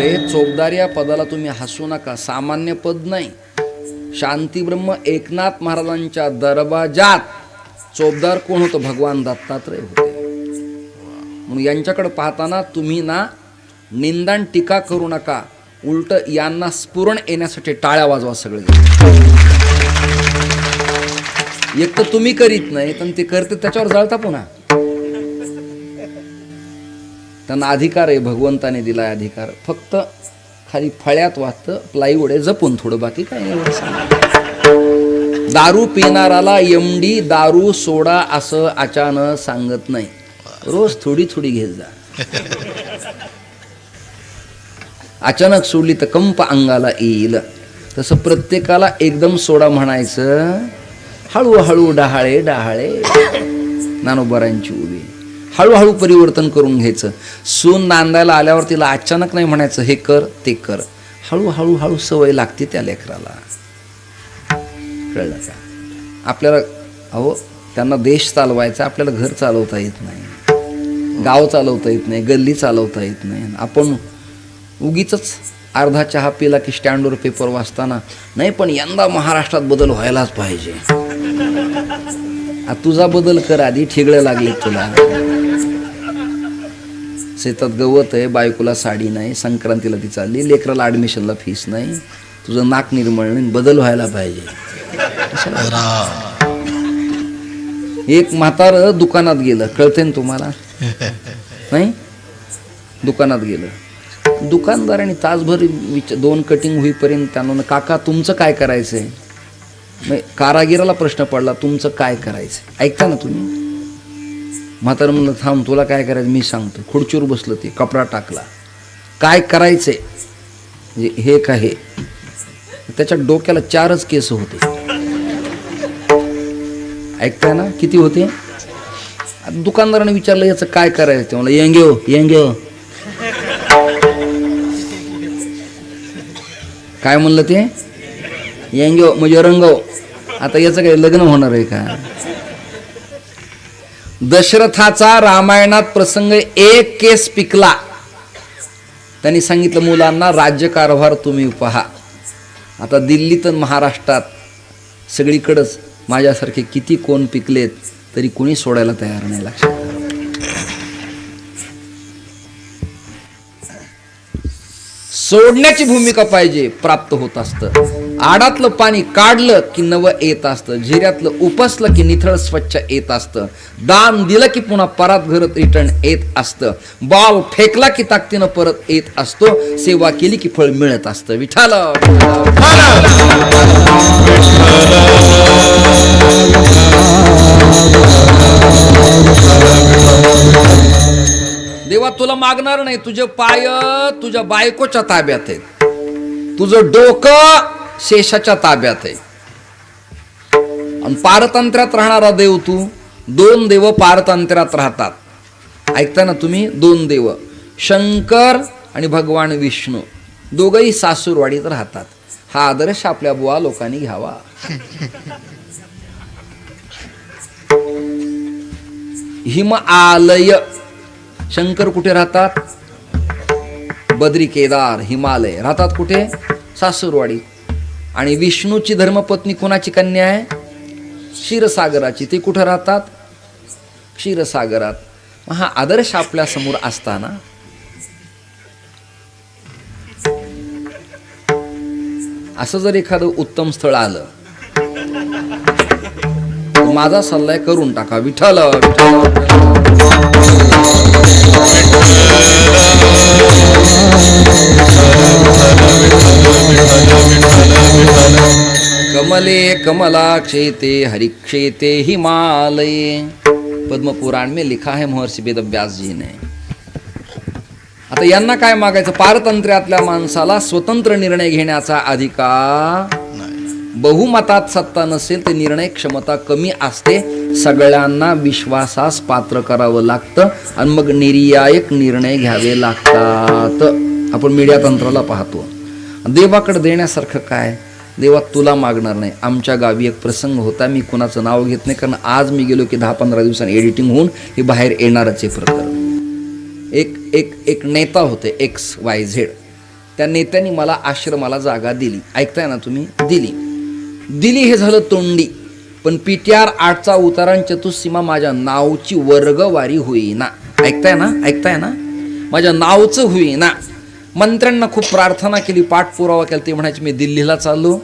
अरे चोपदार या पदाला तुम्ही हसू नका. सामान्य पद नाही. शांतीब्रह्म एकनाथ महाराजांच्या दरबाजात चोपदार कोण होतं? भगवान दत्तात्रय होते. म्हणून यांच्याकडे पाहताना तुम्ही ना निंदान टीका करू नका. उलट यांना स्फुरण येण्यासाठी टाळ्या वाजवा सगळे. एक तर तुम्ही करीत नाही पण ते करते त्याच्यावर जळता पुन्हा. त्यांना अधिकार आहे भगवंताने दिलाय अधिकार. फक्त खाली फळ्यात वाचतं प्लायवूड आहे जपून थोडं बाकी काय एवढं दारू पिणाराला एमडी दारू सोडा असं अचानक सांगत नाही. रोज थोडी थोडी घेत जा. अचानक सोडली तर कंप अंगाला येईल. तसं प्रत्येकाला एकदम सोडा म्हणायचं हळूहळू डहाळे डहाळे. नानोबरांची उभी. हळूहळू परिवर्तन करून घ्यायचं. सून नांदायला आल्यावर तिला अचानक नाही म्हणायचं हे कर ते कर. हळूहळू हळू सवय लागते त्या लेकराला. कळलं का? आपल्याला अहो त्यांना देश चालवायचा आपल्याला घर चालवता येत नाही. गाव चालवता येत नाही गल्ली चालवता येत नाही. आपण उगीच अर्धा चहा पिला की स्टँडवर पेपर वाचताना नाही पण यंदा महाराष्ट्रात बदल व्हायलाच पाहिजे. तुझा बदल कर आधी ठिगळं लागले तुला. शेतात गवत आहे बायकोला साडी नाही संक्रांतीला ती चालली लेकराला ॲडमिशनला फीस नाही. तुझं नाक निर्मळ नाही बदल व्हायला पाहिजे. एक म्हातार दुकानात गेलं कळते ना तुम्हाला? नाही? दुकानात गेलं. दुकानदाराने तासभर विच दोन कटिंग होईपर्यंत त्यांना काका तुमचं काय करायचं आहे कारागिराला प्रश्न पडला तुमचं काय करायचं ऐकता ना तुम्ही? म्हातारं म्हणलं थांब तुला काय करायचं? मी सांगतो. खुर्चीवर बसलं ते कपडा टाकला. काय करायचंय? म्हणजे हे काय हे? त्याच्या डोक्याला चारच केस होते. ऐकताय ना? किती होते? दुकानदाराने विचारलं याचं काय करायचं ते मला हो, येंगे हो काय म्हणलं ते? येंगे हो, म्हणजे रंगव हो. आता याचं काय लग्न होणार आहे का? दशरथाचा रामायणात प्रसंग एक केस पिकला. त्यांनी सांगितलं मुलांना राज्यकारभार तुम्ही पहा. आता दिल्लीत आणि महाराष्ट्रात सगळीकडंच माझ्यासारखे किती कोण पिकलेत तरी कोणी सोडायला तयार नाही लक्षात सोडण्याची भूमिका पाहिजे प्राप्त होत असतं. आडातलं पाणी काढलं की नवं येत असतं. झिऱ्यातलं उपसलं की निथळ स्वच्छ येत असतं. दान दिलं की पुन्हा परत घरात रिटर्न येत असतं. बॉल फेकला की ताकदीनं परत येत असतो. सेवा केली की फळ मिळत असतं. विठाल देवा तुला मागणार नाही. तुझे पाय तुझ्या बायकोच्या ताब्यात आहेत. तुझं डोकं शेषाच्या ताब्यात आहे. आणि पारतंत्र्यात राहणारा देव तू दोन देव पारतंत्र्यात राहतात. ऐकता ना तुम्ही? दोन देव. शंकर आणि भगवान विष्णू. दोघंही सासूरवाडीत राहतात. हा आदर्श आपल्या बुवा लोकांनी घ्यावा. हिम आलय शंकर कुठे राहतात? बद्री केदार हिमालय. राहतात कुठे? सासूरवाडी. आणि विष्णूची धर्मपत्नी कोणाची कन्या आहे? क्षीरसागराची. ते कुठं राहतात? क्षीरसागरात. हा आदर्श आपल्यासमोर असताना. असं जर एखादं उत्तम स्थळ आलं तर माझा सल्ला करून टाका. विठ्ठल विठ्ठल. कमले कमलाक्षेते हरिक्षेते हिमालय. पद्म पुराण में लिखा है महर्षी वेद व्यास जी ने. आता यांना काय मागायचं? पारतंत्र्यातल्या माणसाला स्वतंत्र निर्णय घेण्याचा अधिकार बहुमतात सत्ता नसेल ते निर्णय क्षमता कमी असते. सगळ्यांना विश्वासास पात्र करावं लागतं आणि मग निर्यायक निर्णय घ्यावे लागतात. आपण मीडिया तंत्राला पाहतो. देवाकडे देण्यासारखं काय? देवा तुला मागणार नाही. आमच्या गावी एक प्रसंग होता. मी कुणाचं नाव घेत नाही कारण आज मी गेलो की दहा पंधरा दिवसांनी एडिटिंग होऊन हे बाहेर येणारच आहे प्रकरण. एक एक एक नेता होते एक्स वाय झेड त्या नेत्यांनी मला आश्रमाला जागा दिली. ऐकताय ना तुम्ही? दिली. दिली हे झालं तोंडी. पण पी टी आर आठचा उतारण चतुस्सीमा माझ्या नावची वर्गवारी होईना. ऐकताय ना? ऐकताय ना? माझ्या नावचं होईना. मंत्र्यांना खूप प्रार्थना केली पाठपुरावा केला. ते म्हणायचे मी दिल्लीला चाललो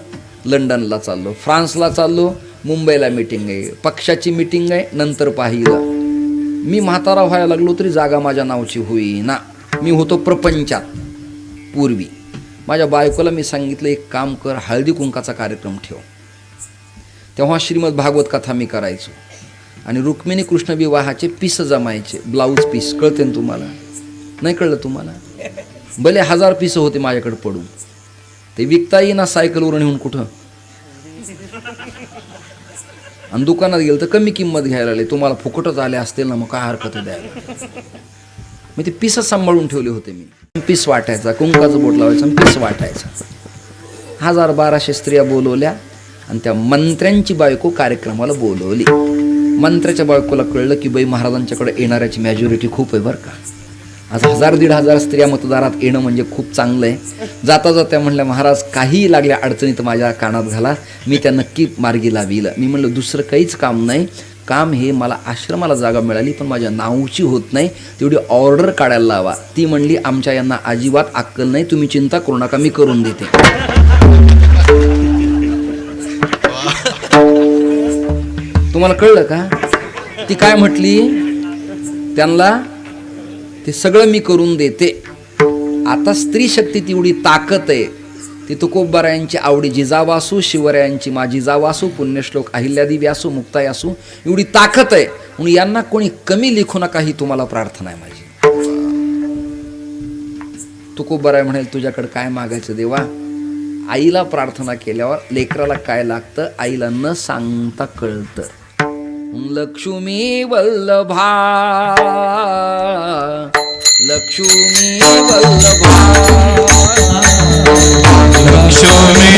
लंडनला चाललो फ्रान्सला चाललो मुंबईला मिटिंग आहे. पक्षाची मिटिंग आहे नंतर पाहिलं. मी म्हातारा व्हायला लागलो तरी जागा माझ्या नावची होईना. मी होतो प्रपंचात पूर्वी. माझ्या बायकोला मी सांगितलं एक काम कर हळदी कुंकाचा कार्यक्रम ठेव. तेव्हा श्रीमद भागवत कथा मी करायचो. आणि रुक्मिणी कृष्ण विवाहाचे पीस जमायचे ब्लाऊज पीस कळते ना तुम्हाला? नाही कळलं तुम्हाला? भले हजार पीस होते माझ्याकडे पडून. ते विकता येईना सायकलवरून येऊन कुठं? आणि दुकानात गेलं तर कमी किंमत घ्यायला लागले. तुम्हाला फुकटच आले असतील ना मग काय हरकत द्यायला? मी ते पीसच सांभाळून ठेवले होते मी. पीस वाटायचा कुंकाचं बोट लावायचं पीस वाटायचा. हजार बाराशे स्त्रिया बोलवल्या. आणि त्या मंत्र्यांची बायको कार्यक्रमाला बोलवली. मंत्र्याच्या बायकोला कळलं की बाई महाराजांच्याकडे येणाऱ्याची मॅज्युरिटी खूप आहे बरं का. आज हजार दीड हजार स्त्रिया मतदारात येणं म्हणजे खूप चांगलं आहे जाता जाता म्हणल्या महाराज काहीही लागल्या अडचणीत माझ्या कानात घाला. मी त्या नक्की मार्गी लावील. मी म्हणलं दुसरं काहीच काम नाही. काम हे मला आश्रमाला जागा मिळाली पण माझ्या नावची होत नाही. तेवढी ऑर्डर काढायला लावा. ती म्हणली आमच्या यांना अजिबात अक्कल नाही. तुम्ही चिंता करू नका. मी करून देते. तुम्हाला कळलं का? ती काय म्हटली? त्यांना ते सगळं मी करून देते. आता स्त्री शक्ती तेवढी ताकद आहे. ती तुकोबारायांची आवडी जिजावासू शिवरायांची माझी जावासू पुण्यश्लोक अहिल्यादेवी असू मुक्ताई असू एवढी ताकद आहे. म्हणून यांना कोणी कमी लिखू नका ही तुम्हाला प्रार्थना आहे माझी. तुकोबाराय म्हणेल तुझ्याकडे काय मागायचं देवा? आईला प्रार्थना केल्यावर लेकराला काय लागतं? आईला न सांगता कळतं. लक्ष्मी वल्लभा। लक्ष्मी वल्लभा। लक्ष्मी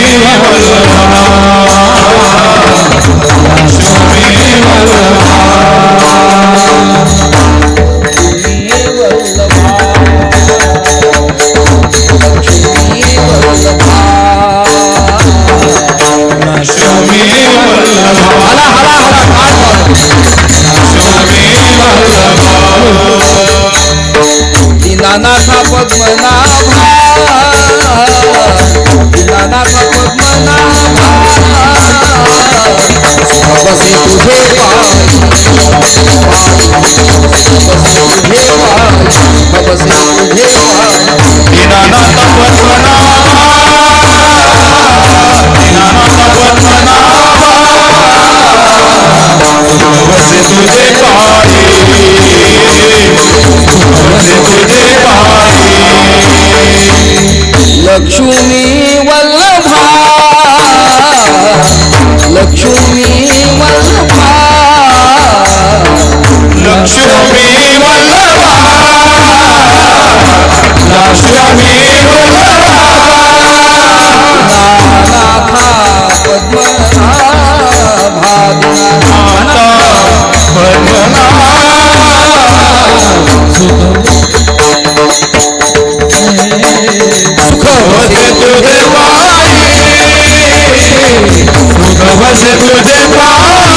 सुख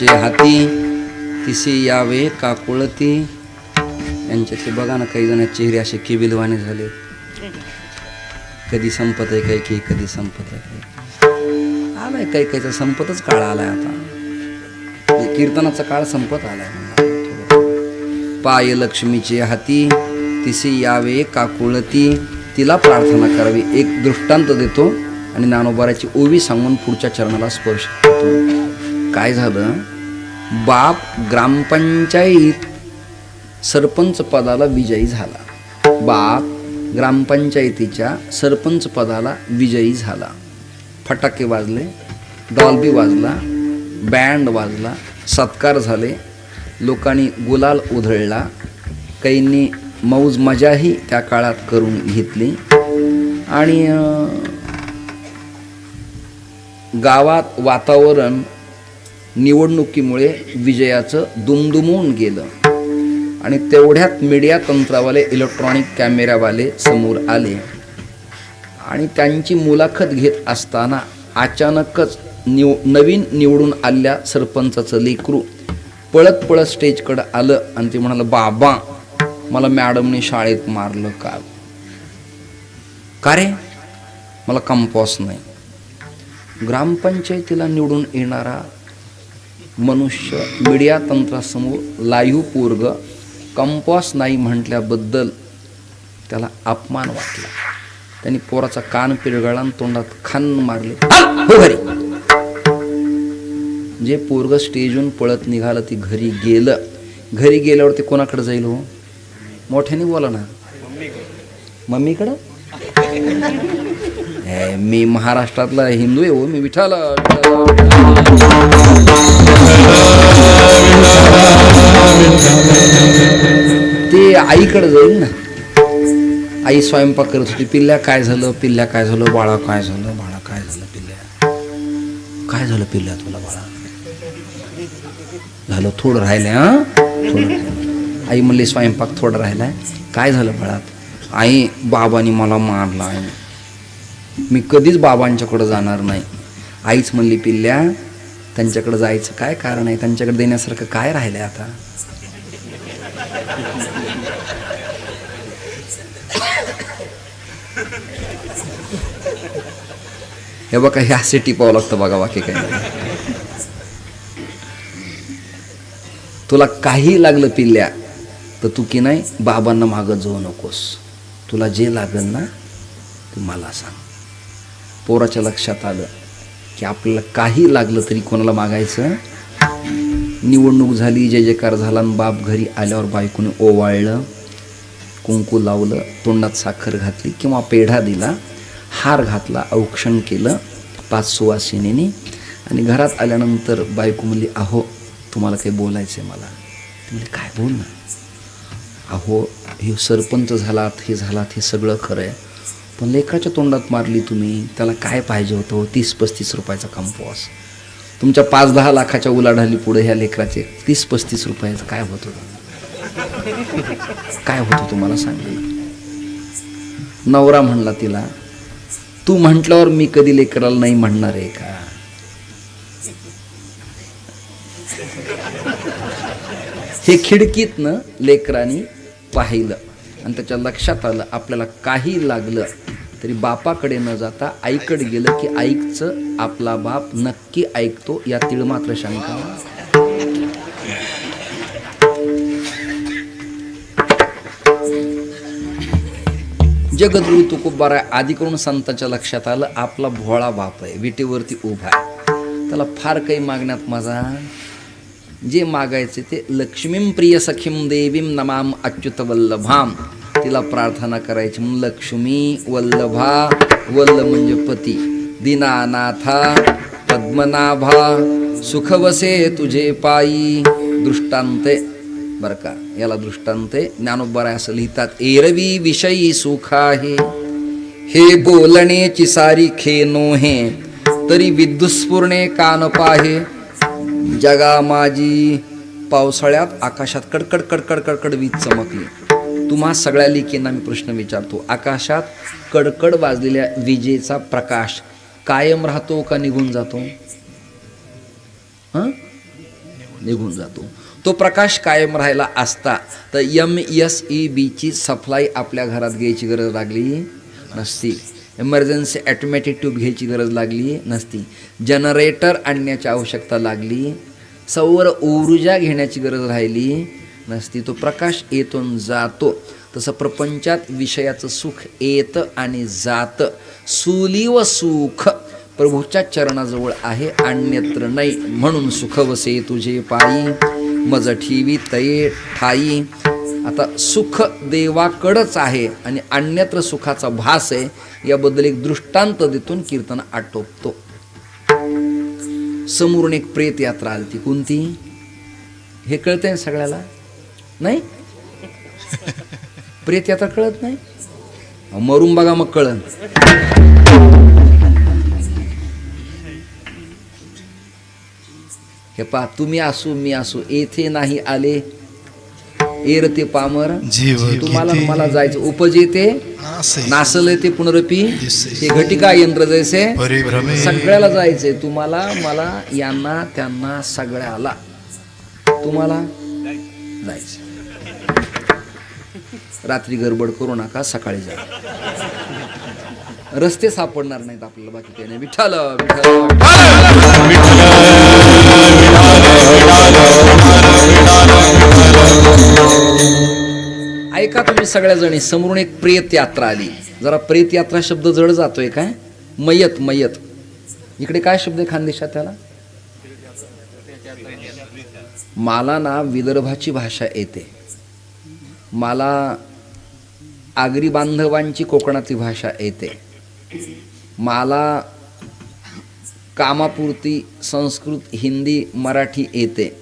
त्यांचे हाती तिसे यावे काकुळती यांच्यातले बघा ना काही जण चेहरे असे किबिलवाने झाले. कधी संपत आहे काही की कधी संपत आहे काही. आलाय काही काहीचा संपतच काळ आलाय आता. कीर्तनाचा काळ संपत आलाय पाय लक्ष्मीचे हाती तिसे यावे काकुळती तिला प्रार्थना करावी. एक दृष्टांत देतो आणि नानोबाराची ओवी सांगून पुढच्या चरणाला स्पर्श करतो. काय झालं? बाप ग्रामपंचायत सरपंच पदाला विजयी झाला. बाप ग्रामपंचायतीच्या सरपंच पदाला विजयी झाला. फटाके वाजले डॉल्बी वाजला बँड वाजला सत्कार झाले. लोकांनी गुलाल उधळला. काहींनी मौज मजाही त्या काळात करून घेतली. आणि गावात वातावरण निवडणुकीमुळे विजयाचं दुमदुमून गेलं. आणि तेवढ्यात मीडिया तंत्रावाले इलेक्ट्रॉनिक कॅमेरावाले समोर आले. आणि त्यांची मुलाखत घेत असताना अचानकच निव नवीन निवडून आलेल्या सरपंचाचं लेकरू पळत पळत स्टेजकडं आलं आणि ते म्हणालं बाबा मला मॅडमने शाळेत मारलं का का रे? मला कंपॉस नाही. ग्रामपंचायतीला निवडून येणारा मनुष्य मीडिया तंत्रासमोर लाईव्ह पोरग कंपॉस नाही म्हटल्याबद्दल त्याला अपमान वाटला. त्यांनी पोराचा कान पिरगळला तोंडात खान मारले. हो घरी. जे पोरग स्टेजहून पळत निघालं ती घरी गेलं. घरी गेल्यावर ते कोणाकडे जाईल हो? मोठ्याने बोला ना. मम्मीकडं? मी महाराष्ट्रातला हिंदू आहे हो मी विठाला ते आईकडे जाईल ना. आई स्वयंपाक करत होती. पिल्ल्या काय झालं? पिल्ल्या काय झालं? बाळा काय झालं? बाळा काय झालं पिल्ल्या? काय झालं पिल्ल्या तुला बाळा? झालं थोडं राहिलंय हा? थोडं आई म्हणली स्वयंपाक थोडं राहिलाय. काय झालं बाळात? आई बाबांनी मला मारला आहे. मी कधीच बाबांच्याकडे जाणार नाही. आईच म्हणली पिल्ल्या त्यांच्याकडे जायचं काय कारण आहे? त्यांच्याकडे देण्यासारखं काय राहिलंय आता? हे बघा हे असे टिपावं लागतं बघा बाकी काही तुला काही लागलं पिल्ल्या तर तू की नाही बाबांना मागं जाऊ नकोस. तुला जे लागल ना ते मला सांग. पोराच्या लक्षात आलं. की आपल्याला काही लागलं तरी कोणाला मागायचं? निवडणूक झाली जय जयकार झाला आणि बाप घरी आल्यावर बायकोने ओवाळलं कुंकू लावलं तोंडात साखर घातली किंवा पेढा दिला हार घातला औक्षण केलं पाच सुवासिनीने आणि घरात आल्यानंतर बायको म्हणली अहो तुम्हाला काही बोलायचं आहे मला म्हणजे काय बोल ना अहो हे सरपंच झालात हे झालात हे सगळं खरं आहे पण लेकराच्या तोंडात मारली तुम्ही त्याला काय पाहिजे होतं? तीस पस्तीस रुपयाचा कंपॉस तुमच्या पाच दहा लाखाच्या उलाढाली पुढे ह्या लेकराचे तीस पस्तीस रुपयाचं काय होत होतं? काय होतं तुम्हाला सांगितलं नवरा म्हणला तिला तू म्हटल्यावर मी कधी लेकराला नाही म्हणणार आहे का? हे खिडकीतनं लेकरांनी पाहिलं. आणि त्याच्या लक्षात आलं आपल्याला काही लागलं तरी बापाकडे न जाता आईकडे गेलं की आईचं आपला बाप नक्की ऐकतो या तिळमात्र शंका जगद्गुरु आहे आधी करून संतांच्या लक्षात आलं आपला भोळा बाप आहे विटेवरती उभा आहे. त्याला फार काही मागण्यात माझा जे मागायचे ते लक्ष्मीम प्रिय सखीम देवीम नमाम अच्युत वल्लभाम तिला प्रार्थना करायची म्हणून लक्ष्मी वल्लभा वल्ल म्हणजे पती दिनानाथा पद्मनाभा सुखवसे तुझे पायी दृष्टांते बरं का याला दृष्टांते ज्ञानोबराय असं लिहितात एरवी विषयी सुख आहे हे बोलण्याची सारी खेनो हे तरी विद्युस्फुरणे कान पाहे जगा माझी पावसाळ्यात आकाशात कडकड कडकड कडकड वीज चमकली. तुम्हा सगळ्या लेकींना मी प्रश्न विचारतो आकाशात कडकड वाजलेल्या विजेचा प्रकाश कायम राहतो का निघून जातो? हां? निघून जातो. तो प्रकाश कायम राहायला असता तर एम एस ई बीची सप्लाय आपल्या घरात घ्यायची गरज लागली नसती. इमर्जन्सी ॲटोमॅटिक ट्यूब घ्यायची गरज लागली नसती. जनरेटर आणण्याची आवश्यकता लागली. सौर ऊर्जा घेण्याची गरज राहिली नसती. तो प्रकाश येतून जातो. तसं प्रपंचात विषयाचं सुख येतं आणि जातं. सुली व सुख प्रभूच्या चरणाजवळ आहे अन्यत्र नाही. म्हणून सुख वसे तुझे पायी. मज ठेवी तये ठाई आता सुख देवाकडंच आहे आणि अन्यत्र सुखाचा भास आहे याबद्दल एक दृष्टांत देतून कीर्तन आटोपतो. समोरून एक प्रेत यात्रा आली ती कोणती? हे कळतंय आहे सगळ्याला? नाही? प्रेत यात्रा कळत नाही? मरून बघा मग कळन. हे पा तुम्ही असू मी असू येथे नाही आले. एर ते पामर जीव तुम्हाला मला जायचं. उपजेते नासे नासल ते पुनरपी. ते घटिका यंत्र जैसे. सगळ्याला जायचंय. तुम्हाला मला यांना त्यांना सगळ्याला. तुम्हाला जायचं रात्री गडबड करू नका सकाळी जा. रस्ते सापडणार नाहीत आपल्याला बाकी काही नाही. विठ्ठल. विठ्ठल! ऐका तुम्ही सगळ्या जणी समोरून एक प्रेत यात्रा आली. जरा प्रेत यात्रा शब्द जड जातोय काय? मयत मयत. इकडे काय शब्द आहे खानदेशात त्याला? मला ना विदर्भाची भाषा येते. मला आगरी बांधवांची कोकणातली भाषा येते. मला कामापुरती संस्कृत हिंदी मराठी येते.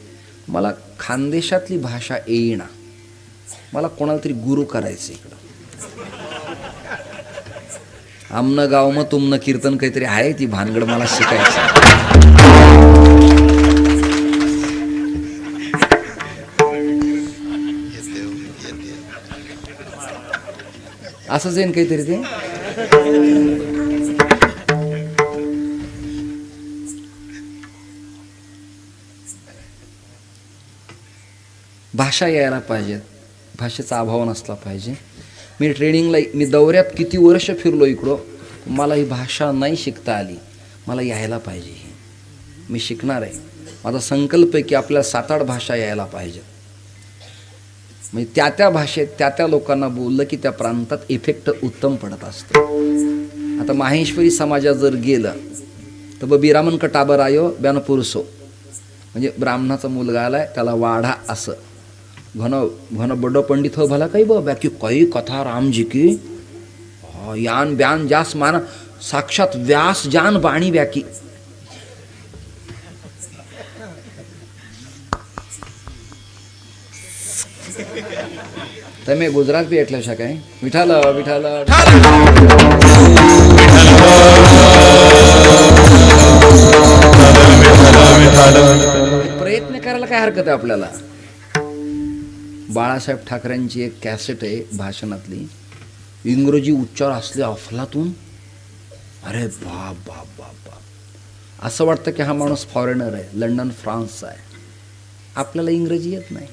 मला खानदेशातली भाषा येईना. मला कोणाला तरी गुरु करायचं इकडं. आमनं गाव मग तुमनं कीर्तन काहीतरी आहे ती भानगड मला शिकायचं असंच आहे काहीतरी ते? भाषा यायला पाहिजेत भाषेचा अभाव नसला पाहिजे. मी ट्रेनिंगला मी दौऱ्यात किती वर्ष फिरलो इकडं मला ही भाषा नाही शिकता आली. मला यायला पाहिजे ही. मी शिकणार आहे. माझा संकल्प आहे की आपल्याला सात आठ भाषा यायला पाहिजेत म्हणजे त्या त्या भाषेत त्या त्या लोकांना बोललं की त्या प्रांतात इफेक्ट उत्तम पडत असतो. आता माहेश्वरी समाजात जर गेलं तर ब बिरामन कटाबर आयो ब्यानपुरुषो म्हणजे ब्राह्मणाचा मुलगा आलाय त्याला वाढा असं. घन घन बडो पंडित हो भला काही बा की काही कथा रामजी की हा, यान ब्यान जास मान साक्षात व्यास जान बाणी ब्याकी તમે ગુજરાત બી એટલે શકાય વિઠાલ વિઠાલ प्रयत्न करायला काय हरकत आहे आपल्याला बाळासाहेब ठाकरेंची एक कॅसेट आहे भाषणातली. इंग्रजी उच्चार असले अफलातून अरे बाप बाप बाप बाप. असं वाटतं की हा माणूस फॉरेनर आहे लंडन फ्रान्सचा आहे. आपल्याला इंग्रजी येत नाही.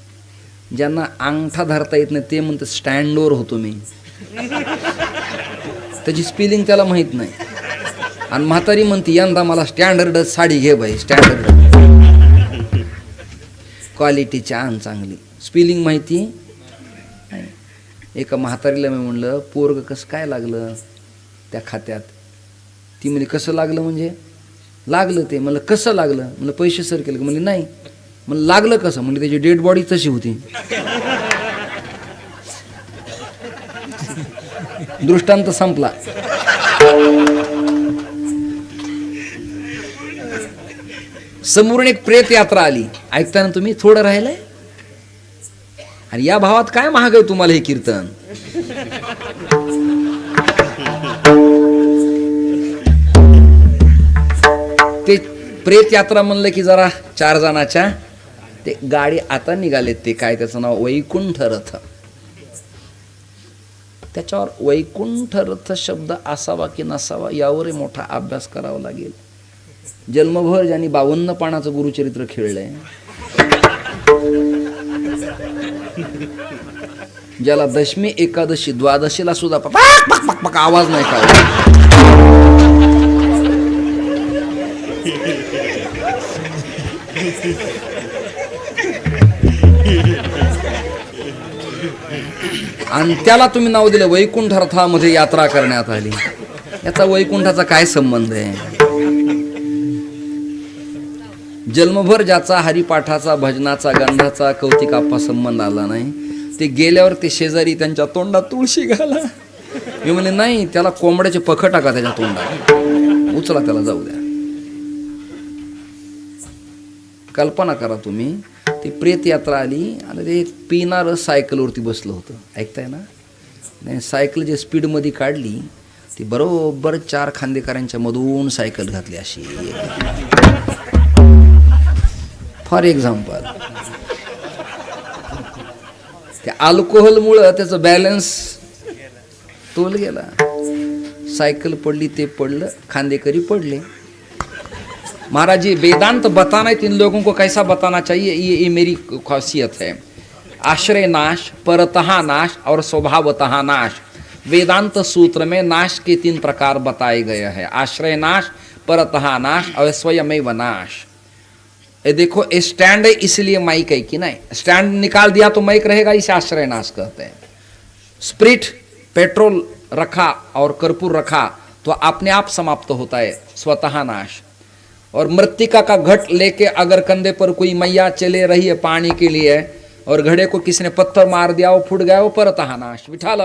ज्यांना अंगठा धरता येत नाही ते म्हणते स्टँडवर होतो मी. त्याची स्पेलिंग त्याला माहीत नाही. आणि म्हातारी म्हणते यंदा मला स्टँडर्ड साडी घे बाई स्टँडर्ड क्वालिटी छान चांगली. स्पेलिंग माहिती? नाही. एका म्हातारीला मी म्हणलं पोरग कसं काय लागलं त्या खात्यात? ती म्हणजे कसं लागलं म्हणजे? लागलं ते. म्हणलं कसं लागलं? म्हणलं पैसे सर केलं. म्हणले नाही. म्हणलं लागलं कसं? म्हणजे त्याची डेड बॉडी तशी होती. दृष्टांत संपला. समोरून एक प्रेत यात्रा आली. ऐकताना तुम्ही थोडं राहिलंय? आणि या भावात काय महाग आहे तुम्हाला हे कीर्तन? ते प्रेत यात्रा म्हणलं की जरा चार जणाच्या ते गाडी आता निघालेत ते काय त्याचं नाव? वैकुंठ रथ. त्याच्यावर वैकुंठ रथ शब्द असावा की नसावा यावरही मोठा अभ्यास करावा लागेल. जन्मभर ज्यांनी बावन्न पानाचं गुरुचरित्र खेळलंय ज्याला दशमी एकादशी द्वादशीला सुद्धा पक पक पक पक आवाज नाही काय आणि त्याला तुम्ही नाव दिलं वैकुंठ रथामध्ये यात्रा करण्यात आली. याचा वैकुंठाचा काय संबंध आहे? जन्मभर ज्याचा हरिपाठाचा भजनाचा गंधाचा कौतिकाप्पा संबंध आला नाही ते गेल्यावर ते शेजारी त्यांच्या तोंडात तुळशी घाला. मी म्हणे नाही त्याला कोंबड्याचे पख टाका त्याच्या तोंडात. उचला त्याला जाऊ द्या. कल्पना करा तुम्ही ती प्रेत यात्रा आली आणि ते पिणारं सायकलवरती बसलं होतं. ऐकताय ना? नाही सायकल जे स्पीडमध्ये काढली ती बरोबर चार खांदेकरांच्या मधून सायकल घातली अशी. For example. त्या अल्कोहोलमुळं त्याचं बॅलन्स तोल गेला. सायकल पडली ते पडलं खांदेकरी पडले. महाराज वेदांत बताना है इन लोगों को कैसा बताना चाहिए? ये ये मेरी खासियत है. आश्रय नाश परतः नाश और स्वभावतः नाश. वेदांत सूत्र में नाश के तीन प्रकार बताए गए हैं. आश्रय नाश परतहा नाश और स्वयमेव नाश. ये देखो स्टैंड है इसलिए माइक है कि नहीं? स्टैंड निकाल दिया तो माइक रहेगा, इसे आश्रय नाश कहते हैं। स्प्रिट पेट्रोल रखा और कर्पूर रखा तो अपने आप समाप्त होता है, स्वतः नाश। और मृतिका का घट लेके अगर कंधे पर कोई मैया चले रही है पानी के लिए और घड़े को किसी ने पत्थर मार दिया, वो फूट गया, वो परतः नाश। बिठाल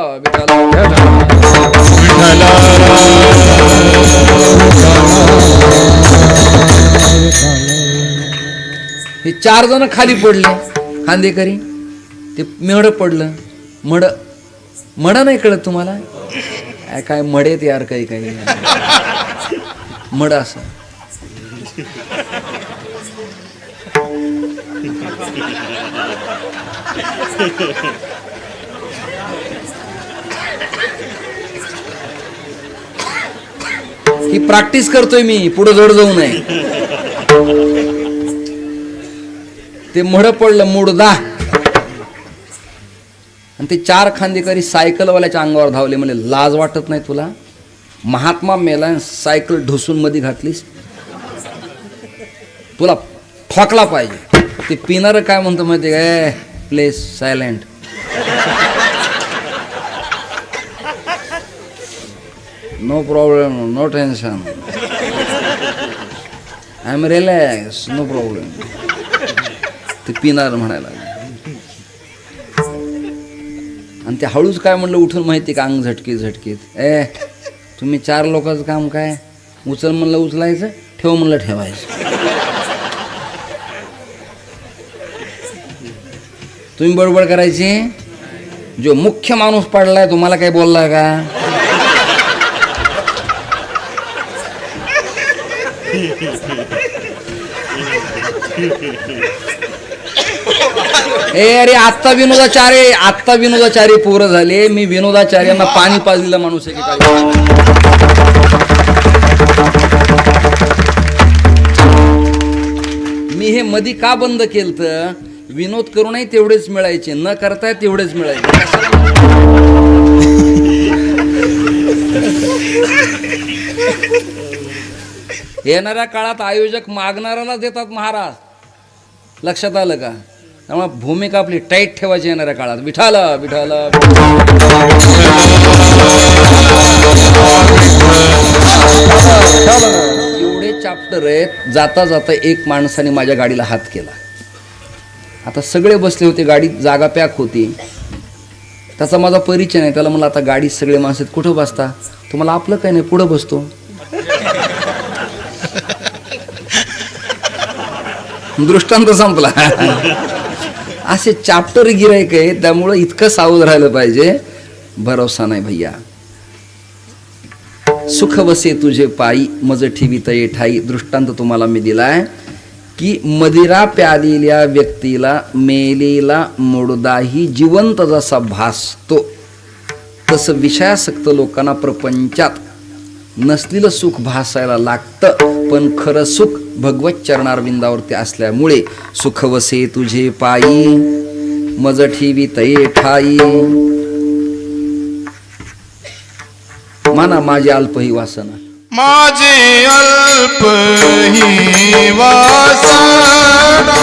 हे चार जण खाली पडले. खांदेकरी ते मेढ पडलं. मड मड नाही कळत तुम्हाला? काय- मडेत यार काही काही. मड असं. ही प्रॅक्टिस करतोय मी. पुढे जड जाऊ नये. ते मड पडलं मुडदा. आणि ते चार खांदेकरी सायकलवाल्याच्या अंगावर धावले म्हणे लाज वाटत नाही तुला? महात्मा मेला सायकल ढोसून मध्ये घातलीस? तुला ठोकला पाहिजे. ते पिणार काय म्हणतो माहिती काय place silent. No problem no tension. I am relax no problem. ते पिणार म्हणायला आणि ते हळूच काय म्हणलं उठून माहिती का अंग झटकीत झटकीत. ए तुम्ही चार लोकांचं काम काय? उचल म्हणलं उचलायचं ठेव म्हणलं ठेवायचं. तुम्ही बडबड करायची? जो मुख्य माणूस पडलाय तुम्हाला काही बोलला का? ए अरे आत्ता विनोदाचार्य आत्ता विनोदाचार्य पोरं झाले. मी विनोदाचार्यांना पाणी पाजलेला माणूस आहे की काय? मी हे मधी का बंद केलं विनोद करूनही तेवढेच मिळायचे. न करताय तेवढेच मिळायचे. येणाऱ्या काळात आयोजक मागणाऱ्याला देतात महाराज. लक्षात आलं का? त्यामुळे भूमिका आपली टाईट ठेवायची येणाऱ्या काळात. विठाला विठाला. एवढे चॅप्टर आहेत जाता जाता एक माणसाने माझ्या गाडीला हात केला. आता सगळे बसले होते गाडीत जागा पॅक होती. त्याचा माझा परिचय नाही त्याला मला आता गाडीत सगळे माणसं कुठं बसता? तुम्हाला आपलं काही नाही पुढं बसतो. दृष्टांत संपला. असे चॅप्टर गिरायक आहे त्यामुळं इतकं सावध राहिलं पाहिजे. भरोसा नाही भैया. सुख वसे तुझे पायी मज ठेवी तये ठाई दृष्टांत तुम्हाला मी दिलाय की मदिरा प्यालेल्या व्यक्तीला मेलेला मुडदाही जिवंत जसा भासतो. तसं विषयासक्त लोकांना प्रपंचात नसलेलं सुख भासायला लागतं पण खरं सुख भगवत चरणारविंदावरती असल्यामुळे सुखवसे तुझे पायी मज ठेवी तये ठाई माना माझी अल्प ही वासना. माझी अल्प ही वासना.